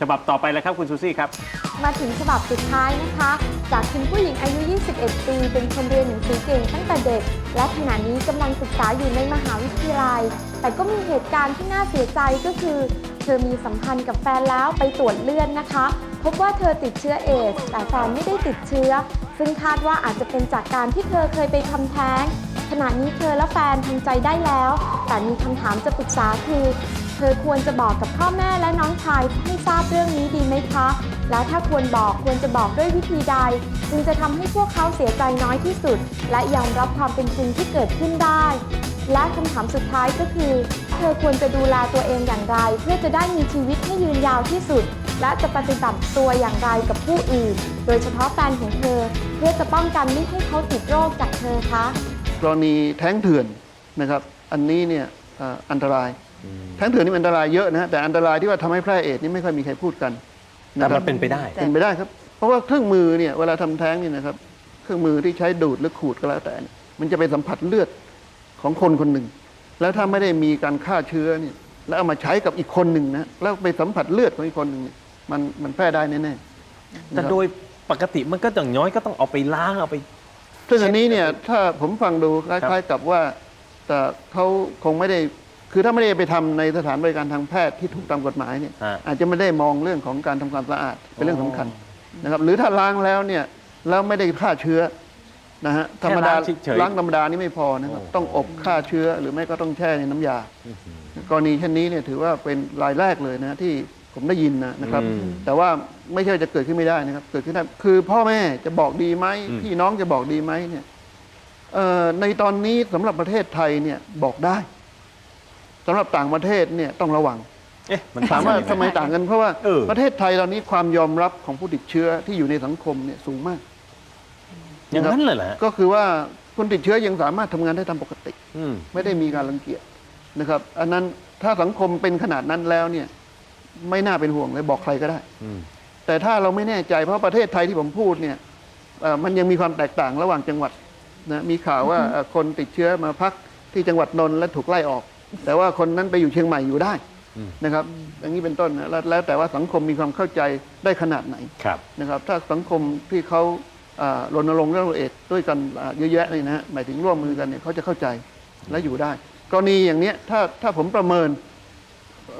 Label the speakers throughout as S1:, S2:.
S1: ฉบับต่อไปเลยครับคุณซูซี่ครับ
S2: มาถึงฉบับสุดท้ายนะคะ จากคุณผู้หญิงอายุ 21 ปี เป็นคนเรียนหนังสือเก่งตั้งแต่เด็ก และขณะนี้กำลังศึกษาอยู่ในมหาวิทยาลัย แต่ก็มีเหตุการณ์ที่น่าเสียใจก็คือ เธอมีสัมพันธ์กับแฟนแล้วไปตรวจเลือดนะคะ พบว่าเธอติดเชื้อเอสแต่แฟนไม่ได้ติดเชื้อ ซึ่งคาดว่าอาจจะเป็นจากการที่เธอเคยไปทำแท้งขณะนี้เธอและแฟนทำใจได้แล้ว แต่มีคำถามจะปรึกษาคือ เธอควรจะบอกกับพ่อแม่และน้องชายให้ทราบเรื่องนี้ดีไหมคะ และถ้าควรบอกควรจะบอกด้วยวิธีใด จึงจะทำให้พวกเขาเสียใจน้อยที่สุด และยอมรับความเป็นจริงที่เกิดขึ้นได้ และคำถามสุดท้ายก็คือ เธอควรจะดูแลตัวเองอย่างไร เพื่อจะได้มีชีวิตให้ยืนยาวที่สุด และจะปฏิบัติตัวอย่างไรกับผู้อื่น โดยเฉพาะแฟนของเธอ เพื่อจะป้องกันไม่ให้เขาติดโรคจากเธอคะ
S3: กรณีแท้งเถื่อนนะครับ อันนี้เนี่ยอันตราย แท้งเถื่อนนี่มันอันตรายเยอะนะฮะแต่อันตรายที่ว่าทำให้แพร่เอดส์นี่ไม่ค่อยมีใครพูดกัน
S1: แต่
S3: นะค
S1: มั
S3: รับ
S1: นเป็นไปได้
S3: เป็นไปได้ครับ เพราะว่าเครื่องมือเนี่ยเวลาทำแท้งนี่นะครับ เครื่องมือที่ใช้ดูดหรือขูดก็แล้วแต่เนี่ยมันจะไปสัมผัสเลือดของคนคนหนึ่ง แล้วถ้าไม่ได้มีการฆ่าเชื้อเนี่ยแล้วเอามาใช้กับอีกคนหนึ่งนะแล้วไปสัมผัสเลือดของอีกคนหนึ่งเนี่ยมันมันแพร่ได้แน่ๆ
S1: แต่
S3: นะครับ
S1: โดยปกติมันก็อย่างน้อยก็ต้องเอาไปล้างเอาไป
S3: ซึ่งอันนี้เนี่ยถ้าผมฟังดูคล้ายๆกับว่าแต่เขาคงไม่ได้ คือถ้าไม่ได้ไปทำในสถานบริการทางแพทย์ที่ถูกตามกฎหมายเนี่ย
S1: ฮะ
S3: อาจจะไม่ได้มองเรื่องของการทำความสะอาดเป็นเรื่องสำคัญนะครับหรือถ้าล้างแล้วเนี่ยแล้วไม่ได้ฆ่าเชื้อนะฮะธรรมดา
S1: แค่ล้างเฉยๆ
S3: ล้างธรรมดานี่ไม่พอนะครับ
S1: โอ้
S3: ต้องอบฆ่าเชื้อหรือไม่ก็ต้องแช่ในน้ำยากรณีเช่นนี้เนี่ยถือว่าเป็นรายแรกเลยนะที่ผมได้ยินนะนะครับ
S1: อืม
S3: แต่ว่าไม่ใช่จะเกิดขึ้นไม่ได้นะครับ เกิดขึ้นได้คือพ่อแม่จะบอกดีไหม
S1: อืม
S3: พี่น้องจะบอกดีไหมเนี่ย เอ่อในตอนนี้สำหรับประเทศไทยเนี่ยบอกได้ สำหรับต่างประเทศเนี่ยต้องระวัง
S1: เอ๊ะมัน
S3: ถามว่า
S1: ยังง
S3: ทำไม ต่างกันเพราะว่า
S1: เออ
S3: ประเทศไทยตอนนี้ความยอมรับของผู้ติดเชื้อที่อยู่ในสังคมเนี่ยสูงมาก
S1: อย่างนั้นเลยเหรอฮะ
S3: ก็คือว่าคนติดเชื้อยังสามารถทำงานได้ตามปกติ
S1: อืม
S3: ไม่ได้มีการรังเกียจนะครับ อันนั้นถ้าสังคมเป็นขนาดนั้นแล้วเนี่ยไม่น่าเป็นห่วงเลยบอกใครก็ได้
S1: อืม
S3: แต่ถ้าเราไม่แน่ใจเพราะประเทศไทยที่ผมพูดเนี่ยเอ่อมันยังมีความแตกต่างระหว่างจังหวัดนะมีข่าวว่าเอ่อคนติดเชื้อมาพักที่จังหวัดนนท์และถูกไล่ออก แต่ว่าคนนั้นไปอยู่เชียงใหม่อยู่ได้
S1: อืม
S3: นะครับ อย่างนี้เป็นต้นนะแล้วแล้วแต่ว่าสังคมมีความเข้าใจได้ขนาดไหน
S1: ครับ
S3: นะครับ ถ้าสังคมที่เขาอ่ารณรงค์เรื่องโรคเอดส์ด้วยกันอ่าเยอะแยะเลยนะฮะหมายถึงร่วมมือกันเนี่ยเขาจะเข้าใจและอยู่ได้ กรณีอย่างเนี้ยถ้าถ้าผมประเมิน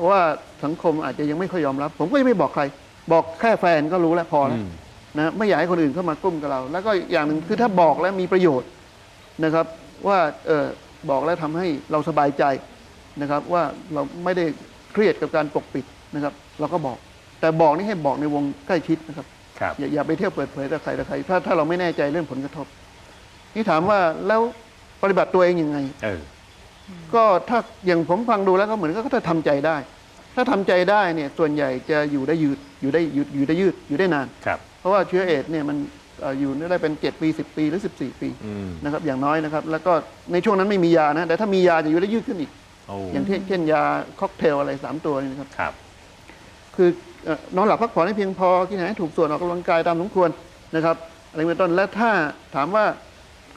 S3: ว่าสังคมอาจจะยังไม่ค่อยยอมรับ ผมก็จะไม่บอกใคร บอกแค่แฟนก็รู้แล้วพอแล้ว
S1: อืม
S3: นะไม่อยากให้คนอื่นเข้ามากลุ้มกับเรา แล้วก็อีกอย่างหนึ่งคือถ้าบอกแล้วมีประโยชน์นะครับ ว่าเออบอกแล้วทำให้เราสบายใจ นะครับว่าเราไม่ได้เครียดกับการปกปิดนะครับ เราก็บอก แต่บอกนี่ให้บอกในวงใกล้ชิดนะครับ
S1: ครับ
S3: อย่าอย่าไปเที่ยวเปิดเผยแต่ใครแต่ใครถ้าถ้าเราไม่แน่ใจเรื่องผลกระทบ นี่ถามว่าแล้วปฏิบัติตัวเองยังไง
S1: เออ
S3: ก็ถ้าอย่างผมฟังดูแล้วก็เหมือนก็ถ้าทำใจได้ ถ้าทำใจได้เนี่ยส่วนใหญ่จะอยู่ได้ยืดอยู่ได้ยืดอยู่ได้ยืดอยู่ได้นาน
S1: ครับ
S3: เพราะว่าเชื้อเอดส์เนี่ยมันเอ่ออยู่ได้เป็น 7 ปี 10 ปีหรือ 14 ปี
S1: อืม
S3: นะครับอย่างน้อยนะครับ แล้วก็ในช่วงนั้นไม่มียานะ แต่ถ้ามียาจะอยู่ได้ยืดขึ้นอีก
S1: โอ้
S3: อย่างเช่นเช่นยาค็อกเทลอะไร 3 ตัวนี่นะครับ
S1: ครับ
S3: คือเอ่อนอนหลับพักผ่อนให้เพียงพอกินอาหารให้ถูกส่วนออกกำลังกายตามสมควรนะครับอะไรเป็นต้นและถ้าถามว่า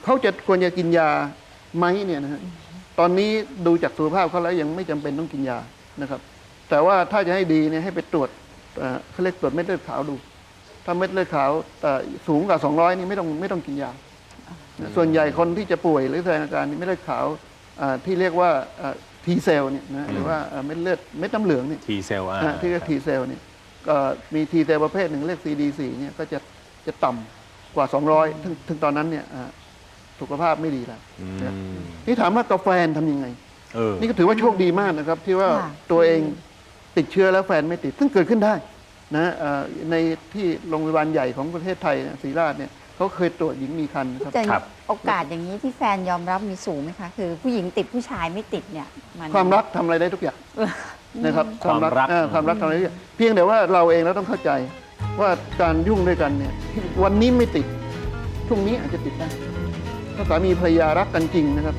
S3: เขาจะควรจะกินยาไหมเนี่ยนะฮะตอนนี้ดูจากสุขภาพเขาแล้วยังไม่จำเป็นต้องกินยานะครับ แต่ว่าถ้าจะให้ดีเนี่ยให้ไปตรวจเอ่อเขาเรียกตรวจเม็ดเลือดขาวดู ถ้าเม็ดเลือดขาวเอ่อสูงกว่า 200 นี่ไม่ต้องไม่ต้องกินยานะส่วนใหญ่คนที่จะป่วยหรือแสดงอาการนี่เม็ดเลือดขาวอ่าที่เรียกว่า ทีเซลเนี่ยนะหรือว่าเอ่อเม็ดเลือดเม็ดน้ำเหลืองเนี่ย
S1: ทีเซลอ่า
S3: นะที่เรียกทีเซลเนี่ยก็มีทีเซลประเภทหนึ่งเรียก CD4 เนี่ยก็จะจะต่ำกว่า 200 ถึงถึงตอนนั้นเนี่ยอ่าสุขภาพไม่ดีแล้ว
S1: อื
S3: นะ
S1: ม
S3: นี่ถามว่ากาแฟนทำยังไง
S1: เออ
S3: นี่ก็ถือว่าโชคดีมากนะครับ ที่ว่า
S4: ค่ะ
S3: ตัวเองติดเชื้อแล้วแฟนไม่ติด ซึ่งเกิดขึ้นได้นะเอ่อในที่โรงพยาบาลใหญ่ของประเทศไทยนะศรีราชเนี่ย เขาเคยตรวจหญิงมีคันนะครับ
S4: แต่
S1: ครับ
S4: โอกาสอย่างนี้ที่แฟนยอมรับมีสูงไหมคะ คือผู้หญิงติดผู้ชายไม่ติดเนี่ย มัน
S3: ความรักทำอะไรได้ทุกอย่างนะครับ
S1: ความรัก
S3: เอ่อความรักทำอะไรได้ทุกอย่างเพียงแต่ว่าเราเองเราต้องเข้าใจว่าการยุ่งด้วยกันเนี่ยที่วันนี้ไม่ติดพรุ่งนี้อาจจะติดได้ถ้าสามีภรรยารักกันจริงนะครับ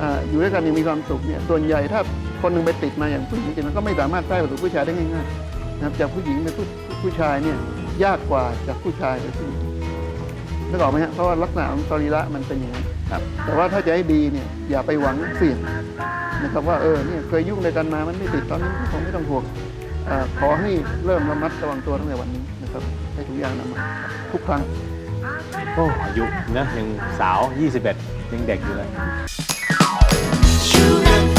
S3: อ่าอยู่ด้วยกันอยังมีความสุขเนี่ยส่วนใหญ่ถ้าคนหนึงไปติดมาอย่างผู้หญิงจริงมันก็ไม่สามารถใกล้กับผู้ชายได้ง่ายๆนะครับจากผู้หญิงไปผู้ผู้ชายเนี่ยยากกว่าจากผู้ชายไปผู้หญิง นึกออกไหมฮะเพราะว่าลักษณะของสรีระมันเป็นอย่างนี้
S1: ครับ
S3: แต่ว่าถ้าจะให้ดีเนี่ยอย่าไปหวังเสี่ยงนะครับว่าเออเนี่ยเคยยุ่งด้วยกันมามันไม่ติดตอนนี้ก็คงไม่ต้องห่วงอขอให้เริ่มระมัดระวังตัวตั้งแต่วันนี้นะครับให้ถุอย่างอนามัยทุกครั้ง
S1: โอ้อายุนะยังสาว 21 ยังเด็กอยู่เลย Sugar